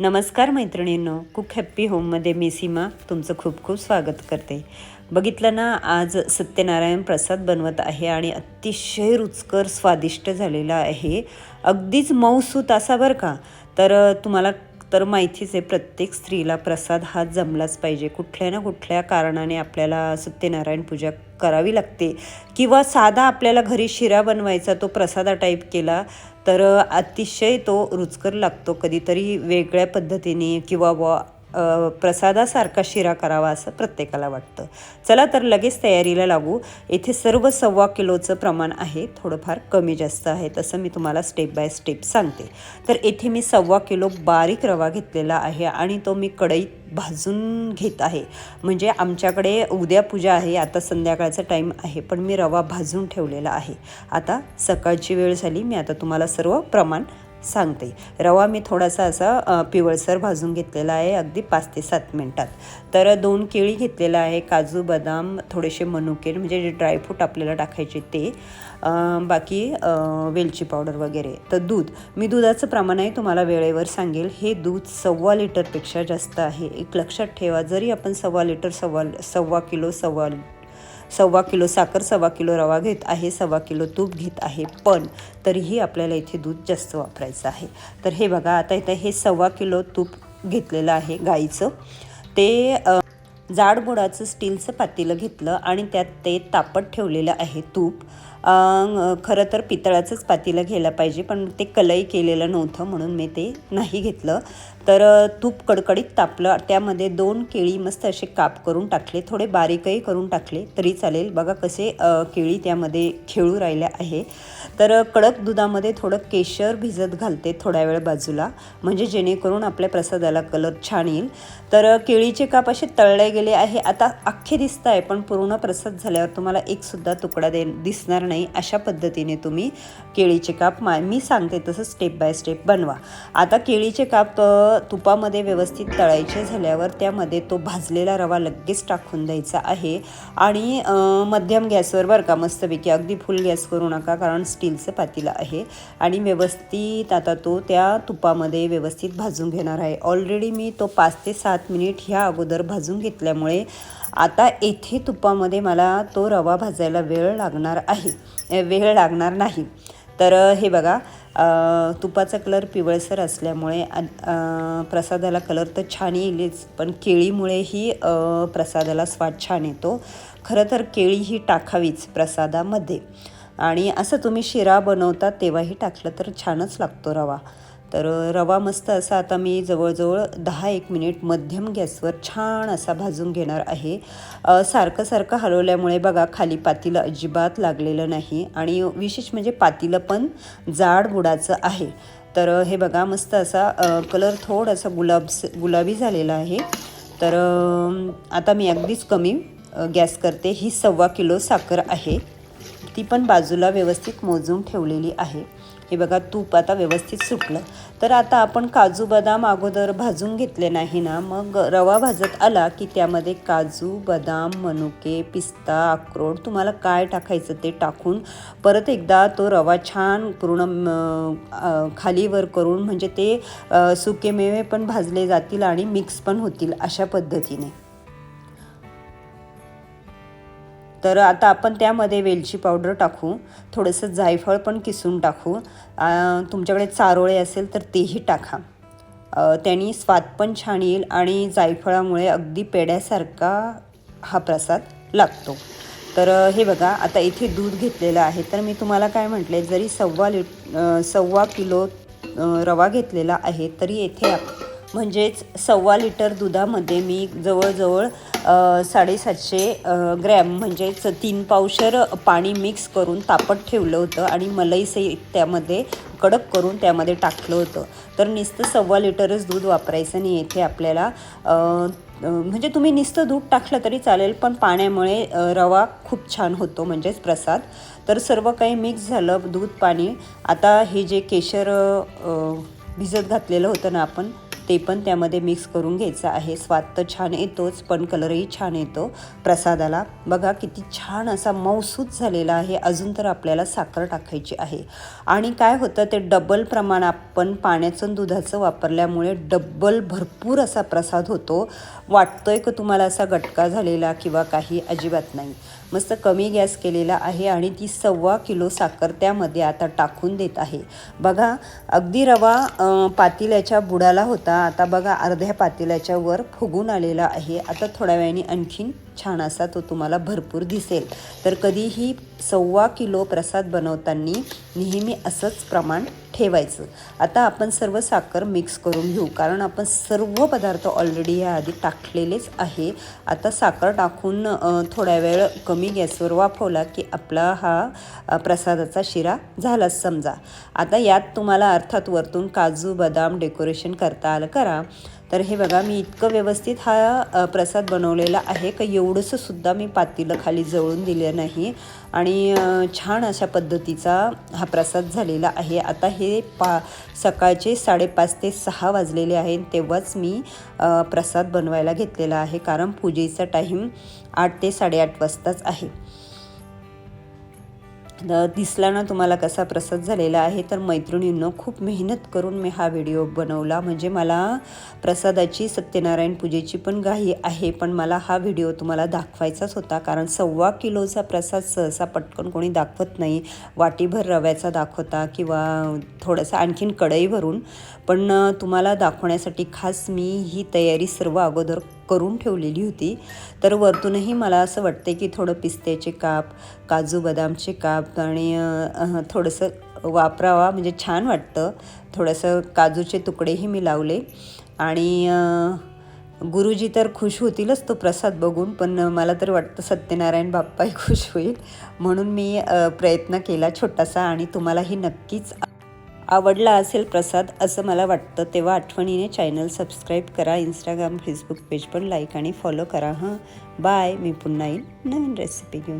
नमस्कार मैत्रिणींनो cook happy होममध्ये मी सीमा तुमचं खूप खूप स्वागत करते. बघितलं ना आज सत्यनारायण प्रसाद बनवत आहे आणि अतिशय रुचकर स्वादिष्ट झालेला आहे. अगदीच मऊसूत असा बरं का? तर तुम्हाला तर माहितीच आहे प्रत्येक स्त्रीला प्रसाद हा जमलाच पाहिजे. कुठल्या ना कुठल्या कारणाने आपल्याला सत्यनारायण पूजा करावी लागते. किंवा साधा आपल्याला घरी शिरा बनवायचा तो प्रसादा टाईप केला तर अतिशय तो रुचकर लागतो कधीतरी वेगळ्या पद्धतीने किंवा व प्रसादासारखा शिरा करावा असं प्रत्येकाला वाटतं. चला तर लगेच तयारीला लागू. येथे सर्व सव्वा किलोचं प्रमाण आहे. थोडंफार कमी जास्त आहे तसं मी तुम्हाला स्टेप बाय स्टेप सांगते. तर येथे मी सव्वा किलो बारीक रवा घेतलेला आहे आणि तो मी कढईत भाजून घेत आहे. म्हणजे आमच्याकडे उद्या पूजा आहे आता संध्याकाळचा टाईम आहे पण मी रवा भाजून ठेवलेला आहे. आता सकाळची वेळ झाली मी आता तुम्हाला सर्व प्रमाण सांगते. रवा मी थोडासा असा पिवळसर भाजून घेतलेला आहे अगदी पाच ते सात मिनटात. तर दोन केळी घेतलेलं आहे काजू बदाम थोडेसे मनुके म्हणजे जे ड्रायफ्रूट आपल्याला टाकायचे ते. बाकी वेलची पावडर वगैरे. तर दूध. मी दुधाचं प्रमाणही तुम्हाला वेळेवर सांगेल. हे दूध सव्वा लिटरपेक्षा जास्त आहे. एक लक्षात ठेवा जरी आपण सव्वा लिटर सव्वा सव्वा किलो सव्वा सव्वा किलो साखर सव्वा किलो रवा घेत आहे सव्वा किलो तूप घेत आहे. पण तरीही आपल्याला इथे दूध जास्त वापरायचं आहे. तर हे बघा आता इथं हे सव्वा किलो तूप घेतलेलं आहे गाईचं. ते जाडबुडाचं स्टीलचं पातेलं घेतलं आणि त्यात ते तापत ठेवलेलं आहे तूप. खरं तर पितळाचंच पातेलं घ्यायला पाहिजे पण ते कलई केलेलं नव्हतं म्हणून मी ते नाही घेतलं. तर तूप कडकडीत तापलं. त्यामध्ये दोन केळी मस्त असे काप करून टाकले. थोडे बारीकही करून टाकले तरी चालेल. बघा कसे केळी त्यामध्ये खेळू राहिल्या आहे. तर कडक दुधामध्ये थोडं केशर भिजत घालते थोड्या वेळ बाजूला म्हणजे जेणेकरून आपल्या प्रसादाला कलर छान येईल. तर केळीचे काप असे तळले गेले आहे. आता अख्खे दिसत आहे पण पूर्ण प्रसाद झाल्यावर तुम्हाला एकसुद्धा तुकडा दे दिसणार नाही अशा पद्धतीने तुम्ही केळीचे काप मा मी सांगते तसं स्टेप बाय स्टेप बनवा. आता केळीचे काप तुपामध्ये व्यवस्थित तळायचे झाल्यावर त्यामध्ये तो भाजलेला रवा लगेच टाकून द्यायचा आहे. आणि मध्यम गॅसवर बरं का मस्तपैकी अगदी फुल गॅस करू नका कारण स्टीलचं पातीला आहे. आणि व्यवस्थित आता तो त्या तुपामध्ये व्यवस्थित भाजून घेणार आहे. ऑलरेडी मी तो पाच ते सात मिनिट ह्या अगोदर भाजून घेतल्यामुळे आता येथे तुपामध्ये मला तो रवा भाजायला वेळ लागणार आहे. वेळ लागणार नाही. तर हे बघा तुपाचा कलर पिवळसर असल्यामुळे प्रसादाला कलर तर छान येईलच पण केळीमुळेही प्रसादाला स्वाद छान येतो. खरं तर केळी ही टाकावीच प्रसादामध्ये. आणि असं तुम्ही शिरा बनवता तेव्हाही टाकलं तर छानच लागतो रवा. तर रवा मस्त असा आता मी जवळजवळ दहा एक मिनिट मध्यम गॅसवर छान असा भाजून घेणार आहे. सारखं सारखं हलवल्यामुळे बघा खाली पातीलं अजिबात लागलेलं नाही आणि विशेष म्हणजे पातीलं पण जाड बुडाचं आहे. तर हे बघा मस्त असा कलर थोडासा गुलाब गुलाबी झालेला आहे. तर आता मी अगदीच कमी गॅस करते. ही सव्वा किलो साखर आहे. ती पण बाजूला व्यवस्थित मोजून ठेवलेली आहे. हे बघा तूप आता व्यवस्थित सुटलं. तर आता आपण काजू बदाम अगोदर भाजून घेतले नाही ना मग रवा भाजत आला की त्यामध्ये काजू बदाम मनुके पिस्ता अक्रोड तुम्हाला काय टाकायचं ते टाकून परत एकदा तो रवा छान पूर्ण खालीवर करून म्हणजे ते सुकेमेवे पण भाजले जातील आणि मिक्स पण होतील अशा पद्धतीने. तर आता आपण त्यामध्ये वेलची पावडर टाकू थोडंसं जायफळ पण किसून टाकू. तुमच्याकडे चारोळे असेल तर तेही टाका. त्यांनी स्वाद पण छान येईल आणि जायफळामुळे अगदी पेड्यासारखा हा प्रसाद लागतो. तर हे बघा आता इथे दूध घेतलेलं आहे. तर मी तुम्हाला काय म्हटले जरी सव्वा लिट सव्वा किलो रवा घेतलेला आहे तरी येथे म्हणजेच सव्वा लिटर दुधामध्ये मी जवळजवळ साडेसातशे ग्रॅम म्हणजेच तीन पावशर पाणी मिक्स करून तापत ठेवलं होतं आणि मलई सहित त्यामध्ये कडक करून त्यामध्ये टाकलं होतं. तर नुसतं सव्वा लिटरच दूध वापरायचं नाही येथे आपल्याला म्हणजे तुम्ही नुसतं दूध टाकलं तरी चालेल पण पाण्यामुळे रवा खूप छान होतो म्हणजेच प्रसाद. तर सर्व काही मिक्स झालं दूध पाणी. आता हे जे केशर भिजत घातलेलं होतं ना आपण ते पण त्यामध्ये मिक्स करून घ्यायचं आहे. स्वाद तर छान येतोच पण कलरही छान येतो प्रसादाला. बघा किती छान असा मौसूद झालेला आहे. अजून तर आपल्याला साखर टाकायची आहे. आणि काय होतं ते डबल प्रमाण आपण पाण्याचं दुधाचं वापरल्यामुळे डबल भरपूर असा प्रसाद होतो. वाटतोय का तुम्हाला असा गटका झालेला किंवा काही? अजिबात नाही. मस्त कमी गॅस केलेला आहे आणि ती सव्वा किलो साखर त्यामध्ये आता टाकून देत आहे. बघा अगदी रवा पातेल्याच्या बुडाला होता. आता बघा अर्ध्या पातेल्याच्या वर फुगून आलेला आहे. आता थोड्या वेळाने आणखीन छान असा तो तुम्हाला भरपूर दिसेल. तर कधीही सव्वा किलो प्रसाद बनवताना नेहमी असंच प्रमाण ठेवायचं. आता आपण सर्व साखर मिक्स करून घेऊ कारण आपण सर्व पदार्थ ऑलरेडी याआधी टाकलेलेच आहे. आता साखर टाकून थोड्या वेळ कमी गॅसवर वाफवला की आपला हा प्रसादाचा शिरा झालाच समजा. आता यात तुम्हाला अर्थात वरतून काजू बदाम डेकोरेशन करता आलं करा. तर हे बघा मी इतकं व्यवस्थित हा प्रसाद बनवलेला आहे का एवढंसं सुद्धा मी पातीलं खाली जळून दिलं नाही. आणि छान अशा पद्धतीचा हा प्रसाद झालेला आहे. आता हे पा सकाळचे साडेपाच ते सहा वाजलेले आहेत तेव्हाच मी प्रसाद बनवायला घेतलेला आहे. कारण पूजेचा टाईम आठ ते साडेआठ वाजताच आहे. दिसला ना तुम्हाला कसा प्रसाद झालेला आहे तर मैत्रिणींनो खूप मेहनत करून मी हा व्हिडिओ बनवला. म्हणजे मला प्रसादाची सत्यनारायण पूजेची पण घाई आहे पण मला हा व्हिडिओ तुम्हाला दाखवायचाच होता. कारण सव्वा किलोचा प्रसाद सहसा पटकन कोणी दाखवत नाही. वाटीभर रव्याचा दाखवता किंवा थोडंसं आणखीन कढई भरून पण तुम्हाला दाखवण्यासाठी खास मी ही तयारी सर्व अगोदर करून ठेवलेली होती. तर वरतूनही मला असं वाटते की थोडं पिस्त्याचे काप काजू बदामचे काप आणि थोडंसं वापरावा. म्हणजे छान वाटतं. थोडंसं काजूचे तुकडेही मी लावले. आणि गुरुजी तर खुश होतीलच तो प्रसाद बघून पण मला तर वाटतं सत्यनारायण बाप्पाही खुश होईल. म्हणून मी प्रयत्न केला छोटासा आणि तुम्हालाही नक्कीच आवडला असेल प्रसाद असं मला वाटतं तेव्हा आठवणीने चॅनल सबस्क्राईब करा. इंस्टाग्राम फेसबुक पेज पण लाईक आणि फॉलो करा हां. बाय मी पुन्हा येईल नवीन रेसिपी घेऊन